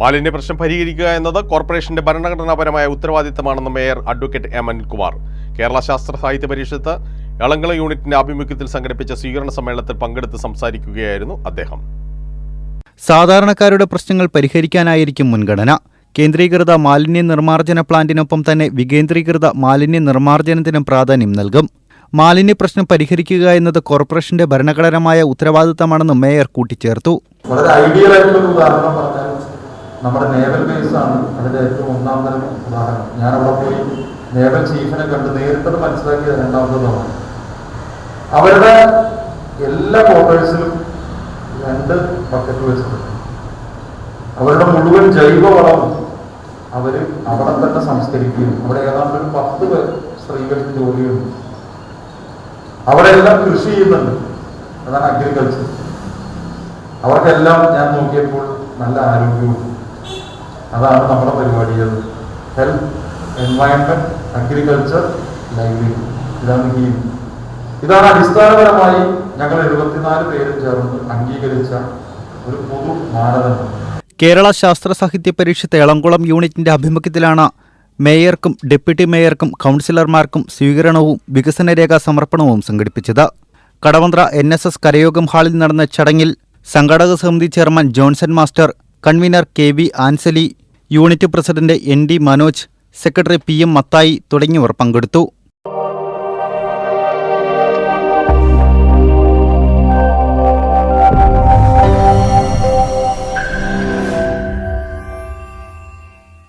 മാലിന്യ പ്രശ്നം പരിഹരിക്കുക എന്നത് കോർപ്പറേഷന്റെ ഭരണഘടനാപരമായ ഉത്തരവാദിത്തമാണെന്ന് mayor advocate M Anilkumar Kerala Sasthra Sahithya Parishad എളങ്കള യൂണിറ്റിന്റെ ആഭിമുഖ്യത്തിൽ സംഘടിപ്പിച്ച സ്വീകരണ സമ്മേളനത്തിൽ പങ്കെടുത്ത് സംസാരിക്കുകയായിരുന്നു അദ്ദേഹം. സാധാരണക്കാരുടെ പ്രശ്നങ്ങൾ പരിഹരിക്കാനായിരിക്കും മുൻഗണന. കേന്ദ്രീകൃത മാലിന്യ നിർമ്മാർജന പ്ലാന്റിനൊപ്പം തന്നെ വികേന്ദ്രീകൃത മാലിന്യ നിർമ്മാർജനത്തിനും പ്രാധാന്യം നൽകും. മാലിന്യ പ്രശ്നം പരിഹരിക്കുക എന്നത് കോർപ്പറേഷന്റെ ഭരണഘടനമായ ഉത്തരവാദിത്തമാണെന്ന് മേയർ കൂട്ടിച്ചേർത്തു. വളരെ ഐഡിയൽ ആയിട്ടുള്ള ഉദാഹരണം നമ്മുടെ നേവൽ ബേസാണ് ആണ് അതിന്റെ ഏറ്റവും ഒന്നാം തരം ഉദാഹരണം. ഞാൻ അവിടെ പോയി നേവൽ ചീഫിനെ കണ്ട് നേരിട്ടത് മനസ്സിലാക്കിയത് രണ്ടാമത്തതാണ് അവരുടെ എല്ലാ ക്വാർട്ടേഴ്സിലും രണ്ട് ബക്കറ്റ് വെച്ചിട്ടുണ്ട്. അവരുടെ മുഴുവൻ ജൈവവളം അവർ അവിടെ തന്നെ സംസ്കരിക്കുകയും അവിടെ ഏതാണ്ട് ഒരു പത്ത് സ്ത്രീകൾക്ക് ജോലിയുണ്ട് അവിടെ എല്ലാം കൃഷി ചെയ്യുന്നുണ്ട്. അതാണ് അഗ്രികൾച്ചർ അവർക്കെല്ലാം ഞാൻ നോക്കിയപ്പോൾ നല്ല ആരോഗ്യവും അതാണ് നമ്മുടെ പരിപാടികൾ ഹെൽത്ത് എൻവയൺമെന്റ് അഗ്രികൾച്ചർ ലൈവ്ലിഹുഡ് ഇതാണ് ഗെയിം ഇതാണ് അടിസ്ഥാനപരമായി ഞങ്ങൾ എഴുപത്തിനാല് പേരും ചേർന്ന് അംഗീകരിച്ച ഒരു പൊതു മാനദണ്ഡം കേരള ശാസ്ത്ര സാഹിത്യ പരിഷത്ത് എളംകുളം യൂണിറ്റിന്റെ ആഭിമുഖ്യത്തിലാണ് മേയർക്കും ഡെപ്യൂട്ടി മേയർക്കും കൗൺസിലർമാർക്കും സ്വീകരണവും വികസനരേഖ സമർപ്പണവും സംഘടിപ്പിച്ചത്. Kadavanthra N S S Karayogam ഹാളിൽ നടന്ന ചടങ്ങിൽ സംഘാടക സമിതി chairman Johnson master convener K V Ansali unit president N D Manoj secretary P M Mathai തുടങ്ങിയവർ പങ്കെടുത്തു.